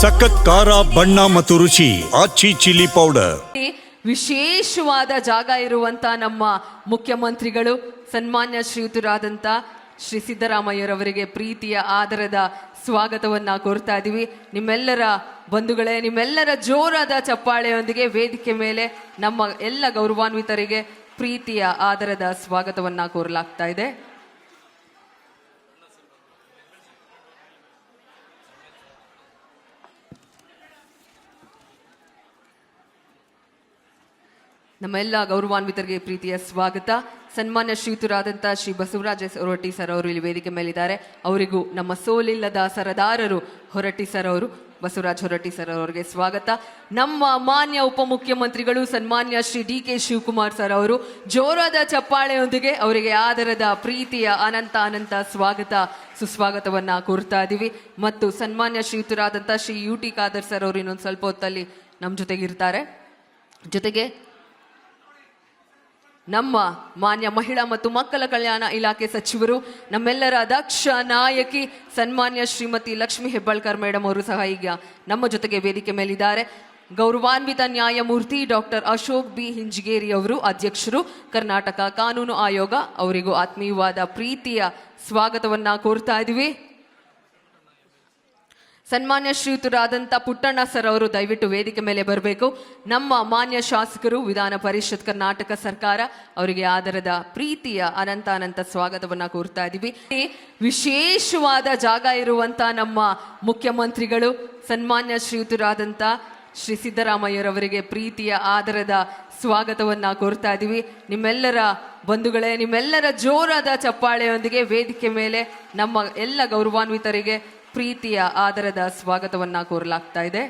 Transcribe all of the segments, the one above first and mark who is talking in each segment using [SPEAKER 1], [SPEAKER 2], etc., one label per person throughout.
[SPEAKER 1] ಸಖತ್ ಖಾರ, ಬಣ್ಣ ಮತ್ತು ರುಚಿ, ಆಚಿ ಚಿಲ್ಲಿ ಪೌಡರ್.
[SPEAKER 2] ವಿಶೇಷವಾದ ಜಾಗ ಇರುವಂತ ನಮ್ಮ ಮುಖ್ಯಮಂತ್ರಿಗಳು, ಸನ್ಮಾನ್ಯ ಶ್ರೀಯುತರಾದಂತ ಶ್ರೀ ಸಿದ್ದರಾಮಯ್ಯರವರಿಗೆ ಪ್ರೀತಿಯ, ಆದರದ ಸ್ವಾಗತವನ್ನ ಕೋರ್ತಾ ಇದ್ದೀವಿ ನಿಮ್ಮೆಲ್ಲರ ಬಂಧುಗಳೇ, ನಿಮ್ಮೆಲ್ಲರ ಜೋರಾದ ಚಪ್ಪಾಳೆಯೊಂದಿಗೆ ವೇದಿಕೆ ಮೇಲೆ ನಮ್ಮ ಎಲ್ಲ ಗೌರವಾನ್ವಿತರಿಗೆ ಪ್ರೀತಿಯ, ಆದರದ ಸ್ವಾಗತವನ್ನ ಕೋರಲಾಗ್ತಾ ಇದೆ. ನಮ್ಮೆಲ್ಲ ಗೌರವಾನ್ವಿತರಿಗೆ ಪ್ರೀತಿಯ ಸ್ವಾಗತ. ಸನ್ಮಾನ್ಯ ಶ್ರೀಯುತರಾದಂಥ ಶ್ರೀ ಬಸವರಾಜ ಹೊರಟ್ಟಿ ಸರ್ ಅವರು ಇಲ್ಲಿ ವೇದಿಕೆ ಮೇಲಿದ್ದಾರೆ. ಅವರಿಗೂ ನಮ್ಮ ಸೋಲಿಲ್ಲದ ಸರದಾರರು ಹೊರಟ್ಟಿ ಸರ್ ಅವರು, ಬಸವರಾಜ್ ಹೊರಟ್ಟಿ ಸರ್ ಅವರಿಗೆ ಸ್ವಾಗತ. ನಮ್ಮ ಮಾನ್ಯ ಉಪಮುಖ್ಯಮಂತ್ರಿಗಳು, ಸನ್ಮಾನ್ಯ Shri D K Shivakumar sir ಅವರು, ಜೋರಾದ ಚಪ್ಪಾಳೆಯೊಂದಿಗೆ ಅವರಿಗೆ ಆದರದ ಪ್ರೀತಿಯ ಅನಂತ ಅನಂತ ಸ್ವಾಗತ, ಸುಸ್ವಾಗತವನ್ನ ಕೋರ್ತಾ ಇದ್ದೀವಿ ಮತ್ತು ಸನ್ಮಾನ್ಯ ಶ್ರೀಯುತರಾದಂತಹ Shri U T Khader sir ಅವರು ಇನ್ನೊಂದು ಸ್ವಲ್ಪ ಹೊತ್ತಲ್ಲಿ ನಮ್ಮ ಜೊತೆಗಿರ್ತಾರೆ. ಜೊತೆಗೆ ನಮ್ಮ ಮಾನ್ಯ ಮಹಿಳಾ ಮತ್ತು ಮಕ್ಕಳ ಕಲ್ಯಾಣ ಇಲಾಖೆ ಸಚಿವರು, ನಮ್ಮೆಲ್ಲರ ದಕ್ಷ ನಾಯಕಿ ಸನ್ಮಾನ್ಯ ಶ್ರೀಮತಿ ಲಕ್ಷ್ಮಿ ಹೆಬ್ಬಾಳ್ಕರ್ ಮೇಡಮ್ ಅವರು ಸಹ ಈಗ ನಮ್ಮ ಜೊತೆಗೆ ವೇದಿಕೆ ಮೇಲಿದ್ದಾರೆ. ಗೌರವಾನ್ವಿತ ನ್ಯಾಯಮೂರ್ತಿ ಡಾಕ್ಟರ್ ಅಶೋಕ್ ಬಿ. ಹಿಂಜಗೇರಿ ಅವರು ಅಧ್ಯಕ್ಷರು, ಕರ್ನಾಟಕ ಕಾನೂನು ಆಯೋಗ ಅವರಿಗೂ ಆತ್ಮೀಯವಾದ ಪ್ರೀತಿಯ ಸ್ವಾಗತವನ್ನ ಕೋರ್ತಾ ಇದ್ದೀವಿ. ಸನ್ಮಾನ್ಯ ಶ್ರೀಯುತರಾದಂಥ ಪುಟ್ಟಣ್ಣ ಸರ್ ಅವರು ದಯವಿಟ್ಟು ವೇದಿಕೆ ಮೇಲೆ ಬರಬೇಕು. ನಮ್ಮ ಮಾನ್ಯ ಶಾಸಕರು, ವಿಧಾನ ಪರಿಷತ್ ಕರ್ನಾಟಕ ಸರ್ಕಾರ, ಅವರಿಗೆ ಆದರದ ಪ್ರೀತಿಯ ಅನಂತ ಅನಂತ ಸ್ವಾಗತವನ್ನ ಕೋರ್ತಾ ಇದ್ದೀವಿ ವಿಶೇಷವಾದ ಜಾಗ ಇರುವಂತ ನಮ್ಮ ಮುಖ್ಯಮಂತ್ರಿಗಳು, ಸನ್ಮಾನ್ಯ ಶ್ರೀಯುತರಾದಂಥ ಶ್ರೀ ಸಿದ್ದರಾಮಯ್ಯರವರಿಗೆ ಪ್ರೀತಿಯ ಆದರದ ಸ್ವಾಗತವನ್ನ ಕೋರ್ತಾ ಇದ್ದೀವಿ ನಿಮ್ಮೆಲ್ಲರ ಬಂಧುಗಳೇ, ನಿಮ್ಮೆಲ್ಲರ ಜೋರಾದ ಚಪ್ಪಾಳೆಯೊಂದಿಗೆ ವೇದಿಕೆ ಮೇಲೆ ನಮ್ಮ ಎಲ್ಲ ಗೌರವಾನ್ವಿತರಿಗೆ ಪ್ರೀತಿಯ ಆದರದ ಸ್ವಾಗತವನ್ನ ಕೋರಲಾಗ್ತಾ ಇದೆ.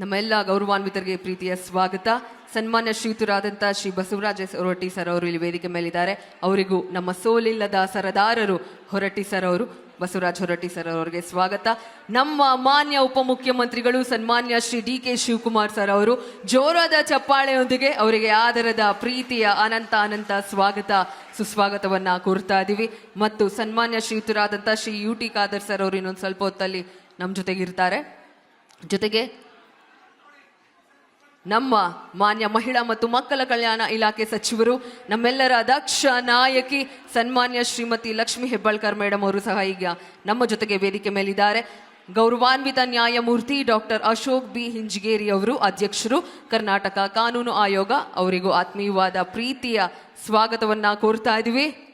[SPEAKER 2] ನಮ್ಮೆಲ್ಲ ಗೌರವಾನ್ವಿತರಿಗೆ ಪ್ರೀತಿಯ ಸ್ವಾಗತ. ಸನ್ಮಾನ್ಯ ಶ್ರೀಯುತರಾದಂಥ ಶ್ರೀ ಬಸವರಾಜ ಹೊರಟ್ಟಿ ಸರ್ ಅವರು ಇಲ್ಲಿ ವೇದಿಕೆ ಮೇಲಿದ್ದಾರೆ. ಅವರಿಗೂ ನಮ್ಮ ಸೋಲಿಲ್ಲದ ಸರದಾರರು ಹೊರಟ್ಟಿ ಸರ್ ಅವರು ಬಸವರಾಜ್ ಹೊರಟ್ಟಿ ಸರ್ ಅವರಿಗೆ ಸ್ವಾಗತ. ನಮ್ಮ ಮಾನ್ಯ ಉಪಮುಖ್ಯಮಂತ್ರಿಗಳು ಸನ್ಮಾನ್ಯ Shri D K Shivakumar sir ಅವರು, ಜೋರಾದ ಚಪ್ಪಾಳೆಯೊಂದಿಗೆ ಅವರಿಗೆ ಆದರದ ಪ್ರೀತಿಯ ಅನಂತ ಅನಂತ ಸ್ವಾಗತ, ಸುಸ್ವಾಗತವನ್ನ ಕೋರ್ತಾ ಇದ್ದೀವಿ ಮತ್ತು ಸನ್ಮಾನ್ಯ ಶ್ರೀಯುತರಾದಂಥ Shri U T Khader sir ಅವರು ಇನ್ನೊಂದು ಸ್ವಲ್ಪ ಹೊತ್ತಲ್ಲಿ ನಮ್ಮ ಜೊತೆಗಿರ್ತಾರೆ. ಜೊತೆಗೆ ನಮ್ಮ ಮಾನ್ಯ ಮಹಿಳಾ ಮತ್ತು ಮಕ್ಕಳ ಕಲ್ಯಾಣ ಇಲಾಖೆ ಸಚಿವರು, ನಮ್ಮೆಲ್ಲರ ದಕ್ಷ ನಾಯಕಿ ಸನ್ಮಾನ್ಯ ಶ್ರೀಮತಿ ಲಕ್ಷ್ಮಿ ಹೆಬ್ಬಾಳ್ಕರ್ ಮೇಡಮ್ ಅವರು ಸಹ ಈಗ ನಮ್ಮ ಜೊತೆಗೆ ವೇದಿಕೆ ಮೇಲಿದ್ದಾರೆ. ಗೌರವಾನ್ವಿತ ನ್ಯಾಯಮೂರ್ತಿ ಡಾಕ್ಟರ್ ಅಶೋಕ್ ಬಿ. ಹಿಂಜಗೇರಿ ಅವರು ಅಧ್ಯಕ್ಷರು. ಕರ್ನಾಟಕ ಕಾನೂನು ಆಯೋಗ ಅವರಿಗೂ ಆತ್ಮೀಯವಾದ ಪ್ರೀತಿಯ ಸ್ವಾಗತವನ್ನ ಕೋರ್ತಾ ಇದ್ದೀವಿ.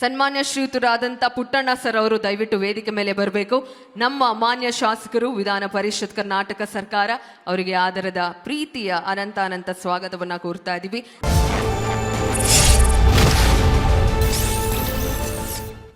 [SPEAKER 2] ಸನ್ಮಾನ್ಯ ಶ್ರೀಯುತರಾದಂಥ ಪುಟ್ಟಣ್ಣ ಸರ್ ಅವರು ದಯವಿಟ್ಟು ವೇದಿಕೆ ಮೇಲೆ ಬರಬೇಕು. ನಮ್ಮ ಮಾನ್ಯ ಶಾಸಕರು, ವಿಧಾನ ಪರಿಷತ್ ಕರ್ನಾಟಕ ಸರ್ಕಾರ, ಅವರಿಗೆ ಆದರದ ಪ್ರೀತಿಯ ಅನಂತ ಅನಂತ ಸ್ವಾಗತವನ್ನು ಕೋರ್ತಾ ಇದ್ದೀವಿ